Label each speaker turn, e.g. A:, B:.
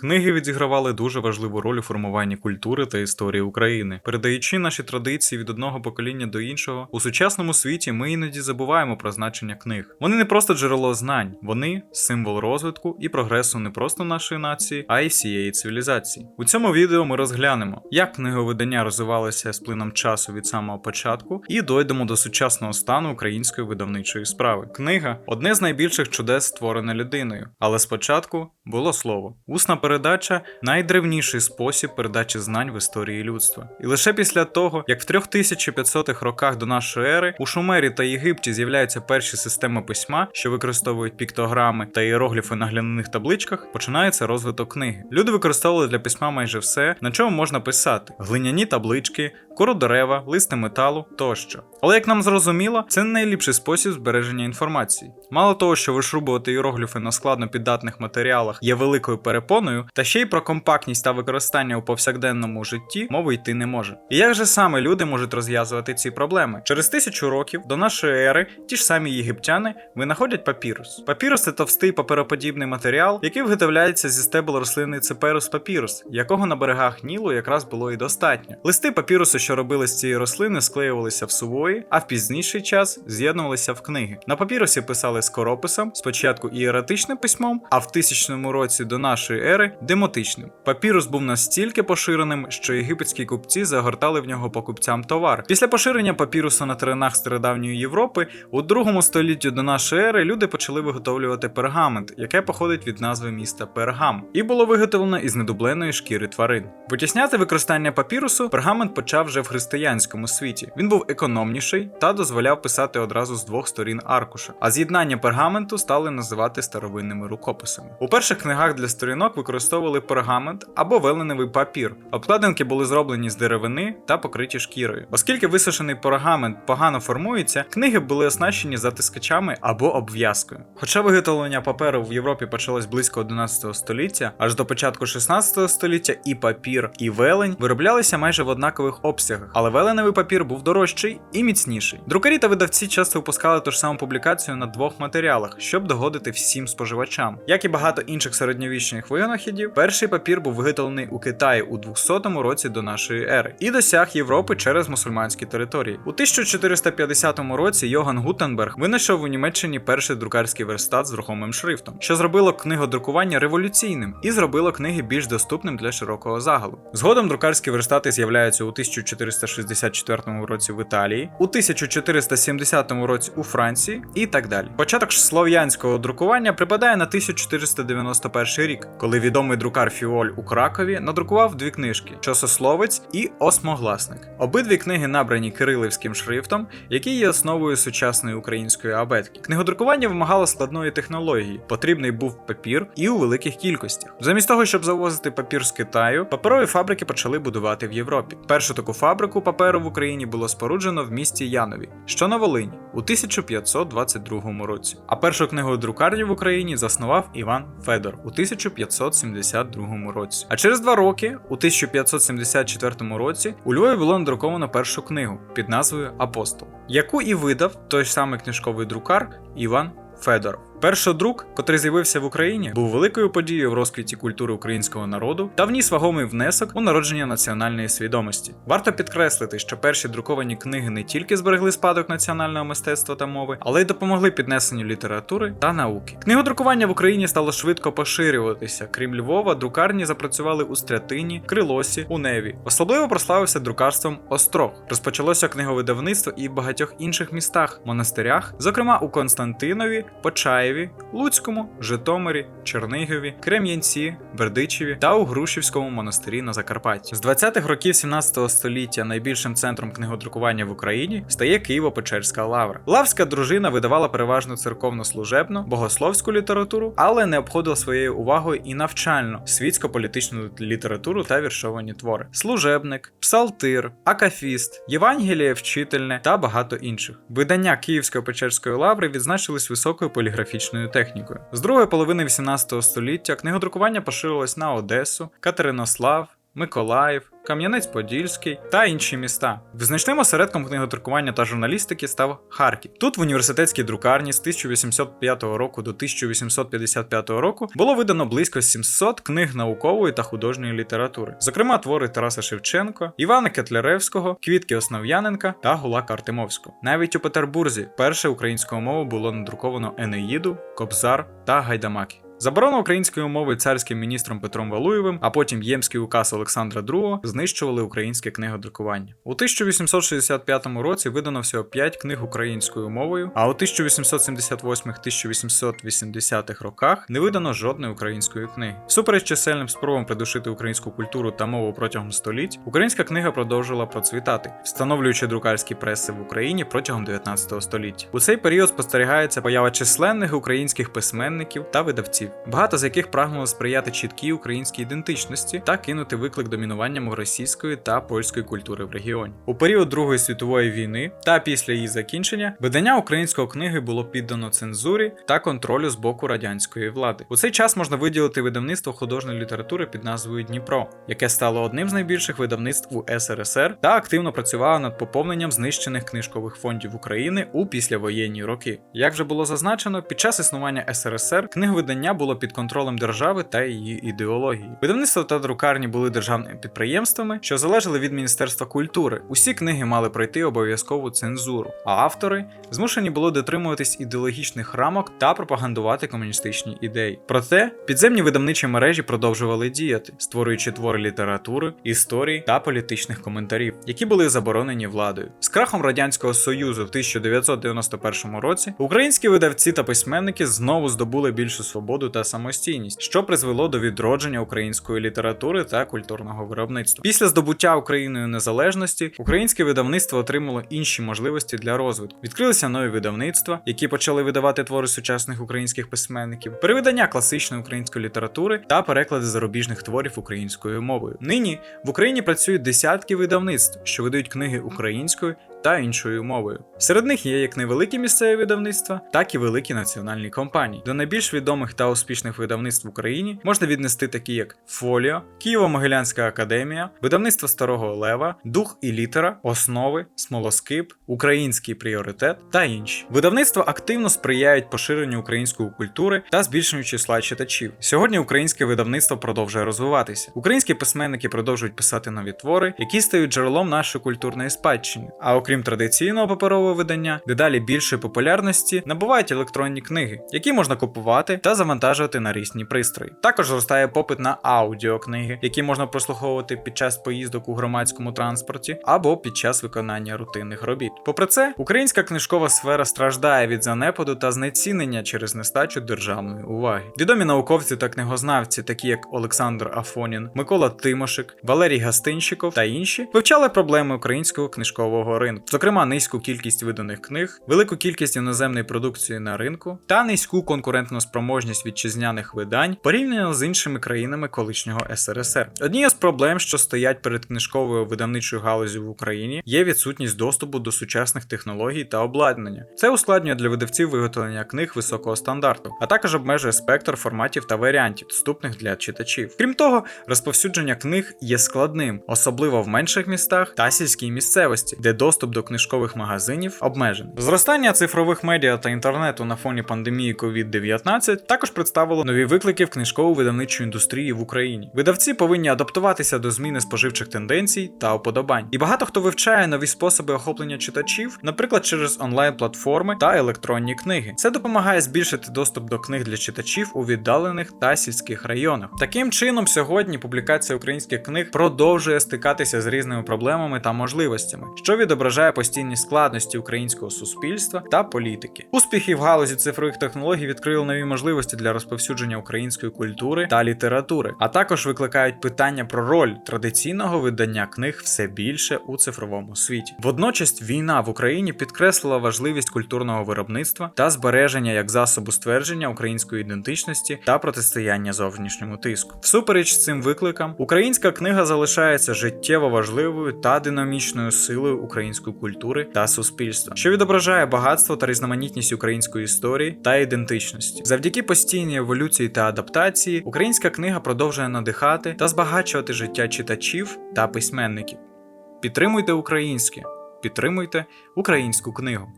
A: Книги відігравали дуже важливу роль у формуванні культури та історії України, передаючи наші традиції від одного покоління до іншого. У сучасному світі ми іноді забуваємо про значення книг. Вони не просто джерело знань, вони символ розвитку і прогресу не просто нашої нації, а й всієї цивілізації. У цьому відео ми розглянемо, як книговидання розвивалося з плином часу від самого початку, і дойдемо до сучасного стану української видавничої справи. Книга одне з найбільших чудес, створене людиною, але спочатку було слово. Усна передача найдревніший спосіб передачі знань в історії людства. І лише після того, як в 3500-х роках до нашої ери у Шумері та Єгипті з'являються перші системи письма, що використовують піктограми та іерогліфи на гляняних табличках, починається розвиток книги. Люди використовували для письма майже все, на чому можна писати: глиняні таблички, кору дерева, листи металу тощо. Але як нам зрозуміло, це не найліпший спосіб збереження інформації. Мало того, що вишрубувати іерогліфи на складно піддатних матеріалах є великою перепоною, та ще й про компактність та використання у повсякденному житті мови йти не може. І як же саме люди можуть розв'язувати ці проблеми? Через тисячу років до нашої ери ті ж самі єгиптяни винаходять папірус. Папірус це товстий папероподібний матеріал, який виготовляється зі стебел рослини циперус папірус, якого на берегах Нілу якраз було і достатньо. Листи папірусу, що робили з цієї рослини, склеювалися в сувої, а в пізніший час з'єднувалися в книги. На папірусі писали скорописом, спочатку ієратичним письмом, а в тисячному році до нашої ери демотичним. Папірус був настільки поширеним, що єгипетські купці загортали в нього покупцям товар. Після поширення папірусу на теренах стародавньої Європи у другому столітті до нашої ери люди почали виготовлювати пергамент, яке походить від назви міста Пергам, і було виготовлено із недубленої шкіри тварин. Витісняти використання папірусу пергамент почав вже в християнському світі. Він був економніший та дозволяв писати одразу з двох сторін аркуша. А з'єднання пергаменту стали називати старовинними рукописами. У перших книгах для сторінок використовували пергамент або веленевий папір. Обкладинки були зроблені з деревини та покриті шкірою. Оскільки висушений пергамент погано формується, книги були оснащені затискачами або обв'язкою. Хоча виготовлення паперу в Європі почалось близько 11 століття, аж до початку 16 століття і папір, і велень вироблялися майже в однакових обсягах, але веленевий папір був дорожчий і міцніший. Друкарі та видавці часто випускали ту ж саму публікацію на двох матеріалах, щоб догодити всім споживачам. Як і багато інших середньовічних винахідів, перший папір був виготовлений у Китаї у 200 році до нашої ери і досяг Європи через мусульманські території. У 1450 році Йоган Гутенберг винайшов у Німеччині перший друкарський верстат з рухомим шрифтом, що зробило книгодрукування революційним і зробило книги більш доступним для широкого загалу. Згодом друкарські верстати з'являються у 1464 році в Італії, у 1470 році у Франції і так далі. Початок слов'янського друкування припадає на 1491 рік, коли відомий друкар Фіоль у Кракові надрукував дві книжки: Часословець і Осмогласник. Обидві книги набрані кирилівським шрифтом, який є основою сучасної української абетки. Книгодрукування вимагало складної технології, потрібний був папір і у великих кількостях. Замість того, щоб завозити папір з Китаю, паперові фабрики почали будувати в Європі. Першу таку фабрику паперу в Україні було споруджено в місті Янові, що на Волині, у 1522 році. А першу книгу друкарні в Україні заснував Іван Федор у 1572 році. А через два роки, у 1574 році, у Львові було надруковано першу книгу під назвою Апостол, яку і видав той самий книжковий друкар Іван Федоров. Першодрук, котрий з'явився в Україні, був великою подією в розквіті культури українського народу та вніс вагомий внесок у народження національної свідомості. Варто підкреслити, що перші друковані книги не тільки зберегли спадок національного мистецтва та мови, але й допомогли піднесенню літератури та науки. Книгодрукування в Україні стало швидко поширюватися. Крім Львова, друкарні запрацювали у Стрятині, Крилосі, у Неві. Особливо прославився друкарством Острог. Розпочалося книговидавництво і в багатьох інших містах, монастирях, зокрема у Константинові, Почаєві. Луцькому, Житомирі, Чернигові, Крем'янці, Бердичеві та у Грушівському монастирі на Закарпатті. З 20-х років 17 століття найбільшим центром книгодрукування в Україні стає Києво-Печерська лавра. Лавська дружина видавала переважно церковно-служебну, богословську літературу, але не обходила своєю увагою і навчальну, світсько-політичну літературу та віршовані твори: служебник, псалтир, акафіст, Євангеліє вчительне та багато інших. Видання Київсько-Печерської лаври відзначились високою поліграфічною технікою. З другої половини 18 століття книгодрукування поширилось на Одесу, Катеринослав. Миколаїв, Кам'янець-Подільський та інші міста. Значним осередком книгодрукування та журналістики став Харків. Тут в університетській друкарні з 1805 року до 1855 року було видано близько 700 книг наукової та художньої літератури, зокрема твори Тараса Шевченко, Івана Кетляревського, Квітки Основ'яненка та Гулака Артемовського. Навіть у Петербурзі перше українською мовою було надруковано Енеїду, Кобзар та Гайдамаки. Заборона української мови царським міністром Петром Валуєвим, а потім Ємський указ Олександра II знищували українське книгодрукування. У 1865 році видано всього 5 книг українською мовою, а у 1878-1880 роках не видано жодної української книги. Всупереч чисельним спробам придушити українську культуру та мову протягом століть, українська книга продовжила процвітати, встановлюючи друкарські преси в Україні протягом 19 століття. У цей період спостерігається поява численних українських письменників та видавців багато з яких прагнуло сприяти чіткій українській ідентичності та кинути виклик домінуванням російської та польської культури в регіоні. У період Другої світової війни та після її закінчення видання української книги було піддано цензурі та контролю з боку радянської влади. У цей час можна виділити видавництво художньої літератури під назвою Дніпро, яке стало одним з найбільших видавництв у СРСР та активно працювало над поповненням знищених книжкових фондів України у післявоєнні роки. Як вже було зазначено, під час існування СРСР книговидання було під контролем держави та її ідеології. Видавництво та друкарні були державними підприємствами, що залежали від Міністерства культури. Усі книги мали пройти обов'язкову цензуру, а автори змушені були дотримуватись ідеологічних рамок та пропагандувати комуністичні ідеї. Проте підземні видавничі мережі продовжували діяти, створюючи твори літератури, історії та політичних коментарів, які були заборонені владою. З крахом радянського союзу в 1991 році українські видавці та письменники знову здобули більшу свободу та самостійність, що призвело до відродження української літератури та культурного виробництва. Після здобуття Україною незалежності українське видавництво отримало інші можливості для розвитку. Відкрилися нові видавництва, які почали видавати твори сучасних українських письменників, перевидання класичної української літератури та переклади зарубіжних творів українською мовою. Нині в Україні працюють десятки видавництв, що видають книги українською та іншою мовою. Серед них є як невеликі місцеві видавництва, так і великі національні компанії. До найбільш відомих та успішних видавництв в Україні можна віднести такі як Фоліо, Києво-Могилянська академія, видавництво Старого Лева, Дух і літера, Основи, Смолоскип, Український пріоритет та інші. Видавництва активно сприяють поширенню української культури та збільшенню числа читачів. Сьогодні українське видавництво продовжує розвиватися. Українські письменники продовжують писати нові твори, які стають джерелом нашої культурної спадщини. А окрім традиційного паперового видання, дедалі більшої популярності набувають електронні книги, які можна купувати та завантажувати на різні пристрої. Також зростає попит на аудіокниги, які можна прослуховувати під час поїздок у громадському транспорті або під час виконання рутинних робіт. Попри це, українська книжкова сфера страждає від занепаду та знецінення через нестачу державної уваги. Відомі науковці та книгознавці, такі як Олександр Афонін, Микола Тимошик, Валерій Гастинщиков та інші, вивчали проблеми українського книжкового ринку, зокрема низьку кількість виданих книг, велику кількість іноземної продукції на ринку та низьку конкурентну спроможність вітчизняних видань порівняно з іншими країнами колишнього СРСР. Однією з проблем, що стоять перед книжковою видавничою галузю в Україні, є відсутність доступу до сучасних технологій та обладнання. Це ускладнює для видавців виготовлення книг високого стандарту, а також обмежує спектр форматів та варіантів, доступних для читачів. Крім того, розповсюдження книг є складним, особливо в менших містах та сільській місцевості, де доступ до книжкових магазинів обмежений. Зростання цифрових медіа та інтернету на фоні пандемії COVID-19 також представило нові виклики в книжково-видавничій індустрії в Україні. Видавці повинні адаптуватися до зміни споживчих тенденцій та уподобань. І багато хто вивчає нові способи охоплення читачів, наприклад, через онлайн-платформи та електронні книги. Це допомагає збільшити доступ до книг для читачів у віддалених та сільських районах. Таким чином, сьогодні публікація українських книг продовжує стикатися з різними проблемами та можливостями, що відображає постійні складності українського суспільства та політики. Успіхи в галузі цифрових технологій відкрили нові можливості для розповсюдження української культури та літератури, а також викликають питання про роль традиційного видання книг все більше у цифровому світі. Водночас війна в Україні підкреслила важливість культурного виробництва та збереження як засобу ствердження української ідентичності та протистояння зовнішньому тиску. Всупереч цим викликам, українська книга залишається життєво важливою та динамічною силою української розвитку культури та суспільства, що відображає багатство та різноманітність української історії та ідентичності. Завдяки постійній еволюції та адаптації, українська книга продовжує надихати та збагачувати життя читачів та письменників. Підтримуйте українське, підтримуйте українську книгу.